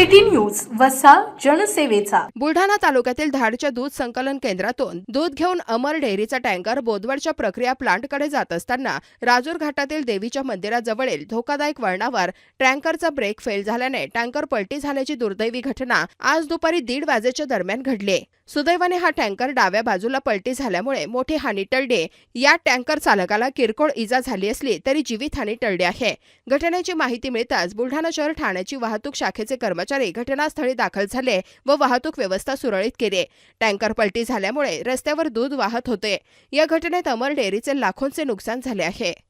City news वसा जनसेवेचा. बुलढाणा तालुक्यातील धाडच्या दूध संकलन केंद्रातून दूध घेऊन अमर डेअरीचा टँकर बोदवडच्या प्रक्रिया प्लांटकडे जात असताना राजूर घाटातील देवीच्या मंदिराजवळील धोकादायक वळणावर टँकरचा ब्रेक फेल झाल्याने टँकर पलटी झाल्याची दुर्दैवी घटना आज दुपारी दीड वाजेच्या दरम्यान घडली. सुदैवाने हा टँकर डाव्या बाजूला पलटी झाल्यामुळे मोठी हानी टळली. या टँकर चालकाला किरकोळ इजा झाली असली तरी जीवितहानी टळली आहे. घटनेची माहिती मिळताच बुलढाणा शहर ठाण्याची वाहतूक शाखेचे कर्मचारी घटनास्थळी दाखल झाले व वाहतूक व्यवस्था सुरळीत केली. टँकर पलटी झाल्यामुळे रस्त्यावर दूध वाहत होते. या घटनेत अमर डेअरीचे लाखोंचे नुकसान झाले आहे.